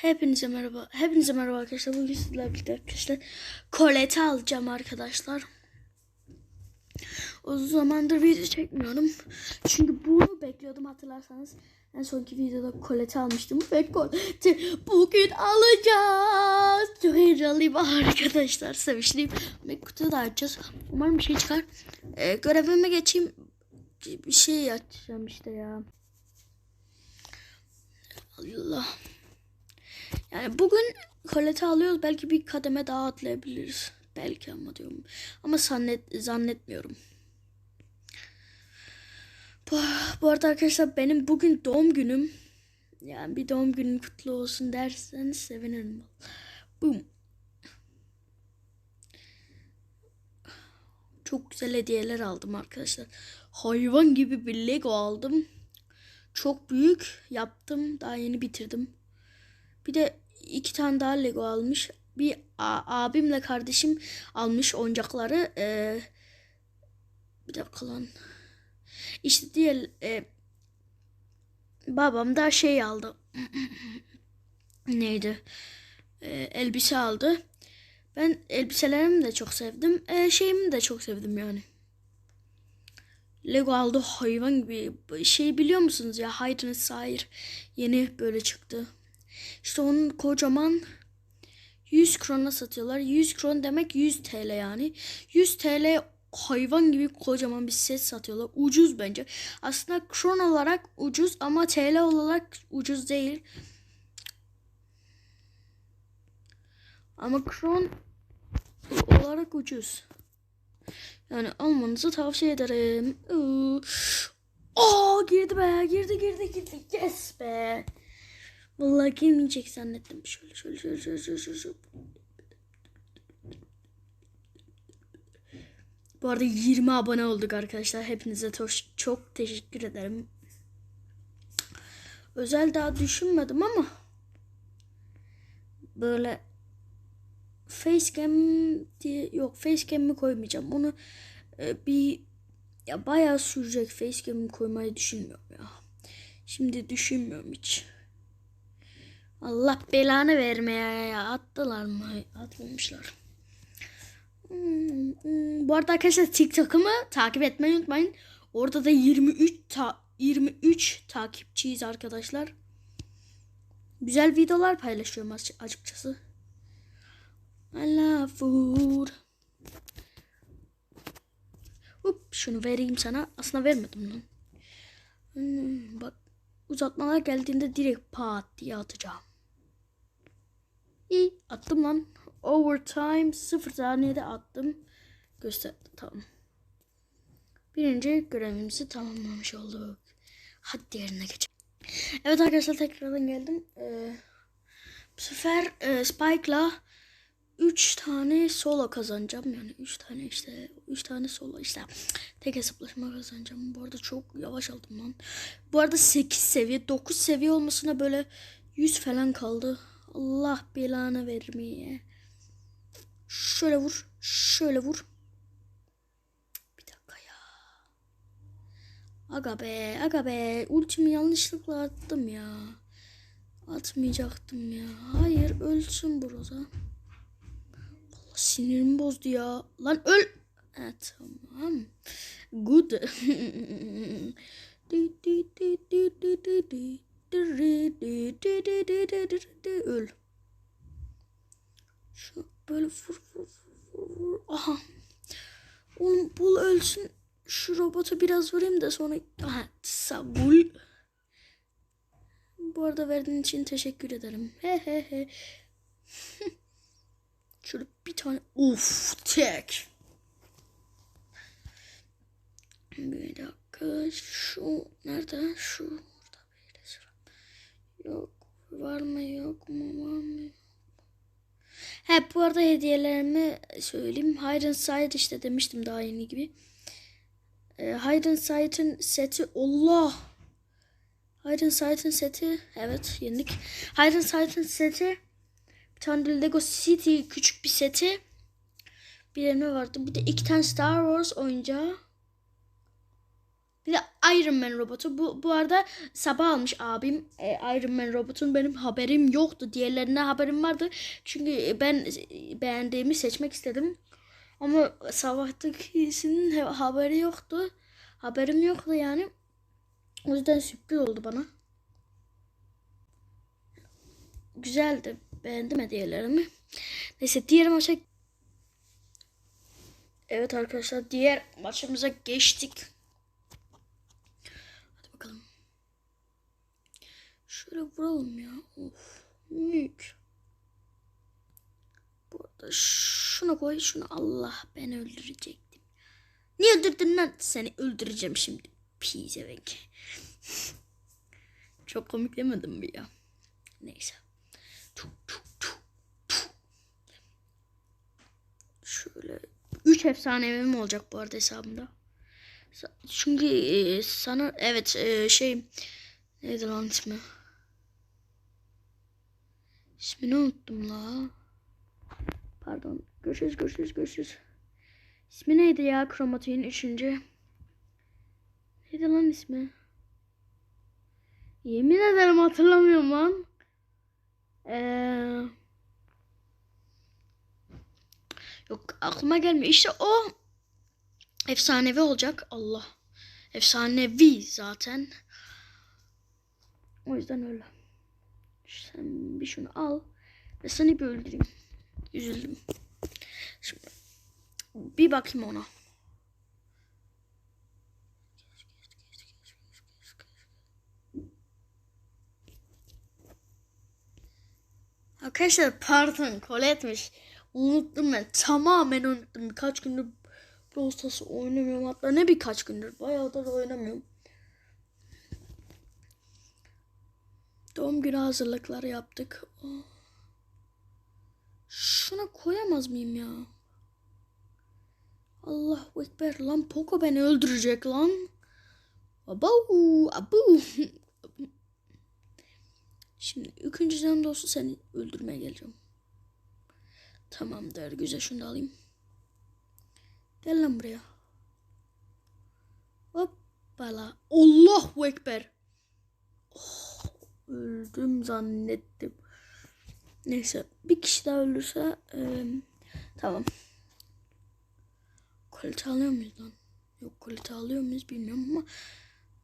Hepinize merhaba. Hepinize merhaba arkadaşlar. Bugün sizlerle birlikte arkadaşlar kolete alacağım arkadaşlar. Uzun zamandır video çekmiyorum. Çünkü bunu bekliyordum hatırlarsanız. En sonki videoda kolete almıştım. Ve koleti bugün alacağız. Çok heyecanlıyım arkadaşlar. Sevinçliyim. Ve kutuyu da açacağız. Umarım bir şey çıkar. Ee, görevime geçeyim. Bir şey açacağım işte ya. Allah. Yani bugün koleti alıyoruz. Belki bir kademe daha atlayabiliriz. Belki ama diyorum. Ama zannet, zannetmiyorum. Bu, bu arada arkadaşlar benim bugün doğum günüm. Yani bir doğum günün kutlu olsun derseniz sevinirim. Boom. Çok güzel hediyeler aldım arkadaşlar. Hayvan gibi bir Lego aldım. Çok büyük yaptım. Daha yeni bitirdim. Bir de iki tane daha Lego almış. Bir abimle kardeşim almış oyuncakları. Ee, bir dakika lan. İşte diğer e, babam da şey aldı. Neydi? Ee, elbise aldı. Ben elbiselerimi de çok sevdim. Ee, şeyimi de çok sevdim yani. Lego aldı hayvan gibi. Şey biliyor musunuz ya? And Sire yeni böyle çıktı. İşte onun kocaman 100 krona satıyorlar. 100 kron demek 100 TL yani. 100 TL hayvan gibi kocaman bir set satıyorlar. Ucuz bence. Aslında kron olarak ucuz ama TL olarak ucuz değil. Ama kron olarak ucuz. Yani almanızı tavsiye ederim. Aa girdi be girdi girdi girdi. Yes be. Vallahi girmeyecek zannettim. Şöyle şöyle şöyle şöyle şöyle şöyle. Bu arada 20 abone olduk arkadaşlar. Hepinize çok teşekkür ederim. Özel daha düşünmedim ama böyle facecam diye yok facecam'imi koymayacağım. Onu e, bir ya bayağı sürecek facecam'imi koymayı düşünmüyorum ya. Şimdi düşünmüyorum hiç. Allah belanı vermeye ya. Attılar mı? Atmamışlar. Hmm, hmm. Bu arada arkadaşlar TikTok'ımı takip etmeyi unutmayın. Orada da 23 ta 23 takipçiyiz arkadaşlar. Güzel videolar paylaşıyorum aç- açıkçası. Love food. Hop şunu vereyim sana. Aslında vermedim lan. Hmm, bak uzatmalar geldiğinde direkt pat diye atacağım. İyi attım lan. Overtime 0 saniyede attım. Gösterdi tamam. Birinci görevimizi tamamlamış olduk. Hadi diğerine geçelim. Evet arkadaşlar tekrardan geldim. Ee, bu sefer e, Spike'la 3 tane solo kazanacağım. Yani 3 tane işte 3 tane solo işte tek hesaplaşma kazanacağım. Bu arada çok yavaş aldım lan. Bu arada 8 seviye 9 seviye olmasına böyle 100 falan kaldı. Allah belanı vermeye. Şöyle vur. Şöyle vur. Bir dakika ya. Aga be. Aga be. Ultimi yanlışlıkla attım ya. Atmayacaktım ya. Hayır ölsün burada. Allah sinirimi bozdu ya. Lan öl. Evet tamam. Good. Öl. Şu böyle vur vur vur vur. Aha. Oğlum bul ölsün. Şu robota biraz vurayım da sonra. Aha. Sabul. Bu arada verdiğin için teşekkür ederim. He he he. Şöyle bir tane. Uf tek. Bir dakika. Şu nerede? Şu. Yok. Var mı yok mu var mı? He bu arada hediyelerimi söyleyeyim. And Seek işte demiştim daha yeni gibi. Hide and Seek'in seti Allah. And Seek'in seti evet yendik. And Seek'in seti bir tane Lego City küçük bir seti. Bir de ne vardı? Bir de iki tane Star Wars oyuncağı. Bir de Iron Man robotu. Bu, bu arada sabah almış abim e, Iron Man robotun. Benim haberim yoktu. Diğerlerine haberim vardı. Çünkü ben beğendiğimi seçmek istedim. Ama sabahtakisinin haberi yoktu. Haberim yoktu yani. O yüzden sürpriz oldu bana. Güzeldi. Beğendim hediyelerimi. Neyse diğer maça Evet arkadaşlar diğer maçımıza geçtik. Hadi bakalım. Şöyle vuralım ya. Of. Mük. Bu arada şunu koy şunu Allah ben öldürecektim. Niye öldürdün lan? Seni öldüreceğim şimdi. Pizevenk. Çok komik demedim mi ya? Neyse. Şöyle 3 efsanevim olacak bu arada hesabımda. Sa- Çünkü e, sana evet e, şey neydi lan ismi? İsmini unuttum la. Pardon. Görüşürüz görüşürüz görüşürüz. İsmi neydi ya kromatiğin üçüncü? Neydi lan ismi? Yemin ederim hatırlamıyorum lan. Eee... Yok aklıma gelmiyor. İşte o efsanevi olacak. Allah. Efsanevi zaten. O yüzden öyle. Sen bir şunu al ve seni bir öldüreyim. Üzüldüm. Şimdi bir bakayım ona. Arkadaşlar pardon koletmiş. Unuttum ben. Tamamen unuttum. Birkaç gündür Brawl Stars oynamıyorum. Hatta ne birkaç gündür. Bayağıdır oynamıyorum. Doğum günü hazırlıkları yaptık. Şuna koyamaz mıyım ya? Allahu Ekber. Lan Poco beni öldürecek lan. Abu, abu. Şimdi ikinci canım dostu seni öldürmeye geleceğim. Tamamdır. Güzel şunu da alayım. Gel lan buraya. Hoppala. Allahu Ekber. Öldüm zannettim. Neyse. Bir kişi daha ölürse eee, tamam. Kalite alıyor muyuz lan? Yok kalite alıyor muyuz bilmiyorum ama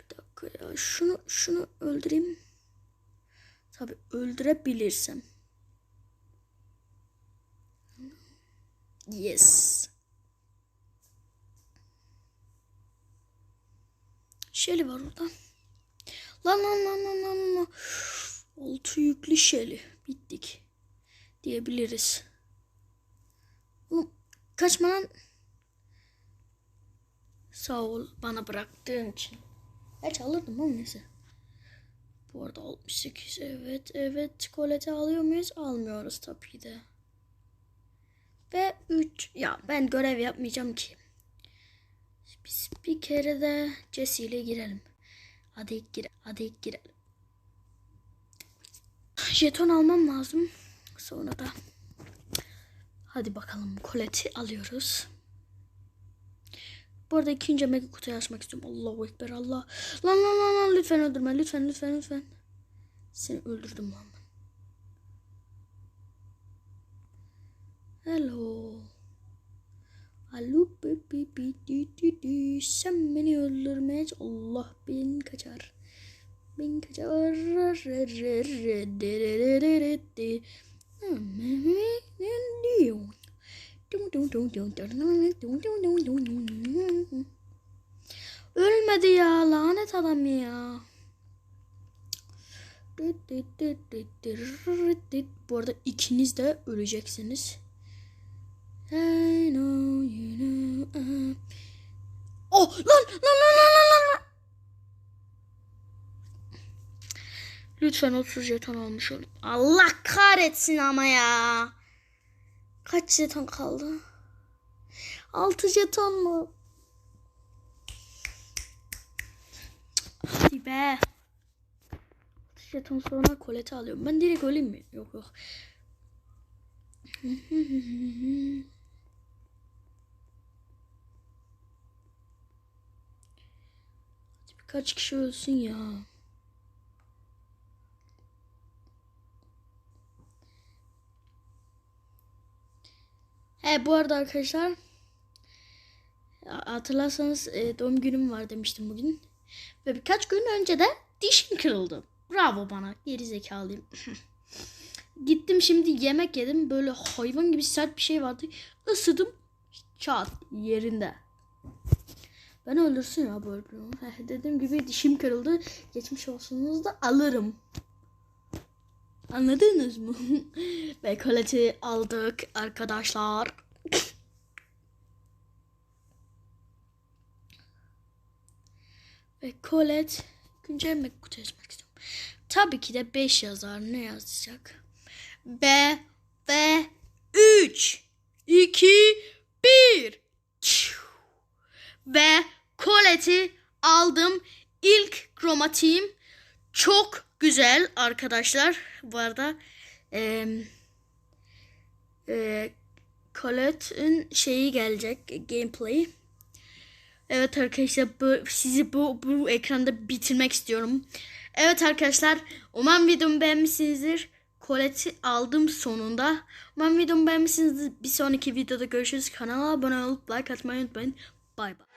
bir dakika ya. Şunu şunu öldüreyim. Tabi öldürebilirsem. Yes. Şeli var orada. Lan lan lan lan lan lan. Altı yüklü şeli. Bittik. Diyebiliriz. Oğlum kaçma lan. Sağ ol bana bıraktığın için. Geç alırdım ama neyse. Bu arada 68 evet evet kolete alıyor muyuz? Almıyoruz tabii de. Ve 3 ya ben görev yapmayacağım ki. Biz bir kere de Jesse ile girelim. Hadi gir hadi girelim. Jeton almam lazım. Sonra da hadi bakalım koleti alıyoruz. Bu arada ikinci mega kutuyu açmak istiyorum. Allahu Ekber Allah. Lan lan lan lan lütfen öldürme lütfen lütfen lütfen. Seni öldürdüm lan. Hello. Alo baby bi di di. Sen beni öldürmeye Allah bin kaçar. Bin kaçar. Ölmedi ya lanet adam ya. Bu arada ikiniz de öleceksiniz. I know you know. I'm- Oh lan lan lan lan lan lan. Lütfen 30 jeton almış olun. Allah kahretsin ama ya. Kaç jeton kaldı? 6 jeton mu? Hadi be. 6 jeton sonra koleti alıyorum. Ben direkt öleyim mi? Yok yok. Kaç kişi ölsün ya. He bu arada arkadaşlar hatırlarsanız e, doğum günüm var demiştim bugün. Ve birkaç gün önce de dişim kırıldı. Bravo bana. Geri zekalıyım. Gittim şimdi yemek yedim. Böyle hayvan gibi sert bir şey vardı. Isıdım. Çat yerinde. Ben öldürsün ya böyle bir Heh, Dediğim gibi dişim kırıldı. Geçmiş olsunuz da alırım. Anladınız mı? Ve koleti aldık arkadaşlar. Ve kolet güncelleme kutu yazmak istiyorum. Tabii ki de 5 yazar. Ne yazacak? B ve 3 2 1 ve koleti aldım. İlk kromatiğim çok güzel arkadaşlar. Bu arada e, e, Colette'in şeyi gelecek gameplay. Evet arkadaşlar bu, sizi bu, bu ekranda bitirmek istiyorum. Evet arkadaşlar umarım videomu beğenmişsinizdir. Colette'i aldım sonunda. Umarım videomu beğenmişsinizdir. Bir sonraki videoda görüşürüz. Kanala abone olup like atmayı unutmayın. Bay bay.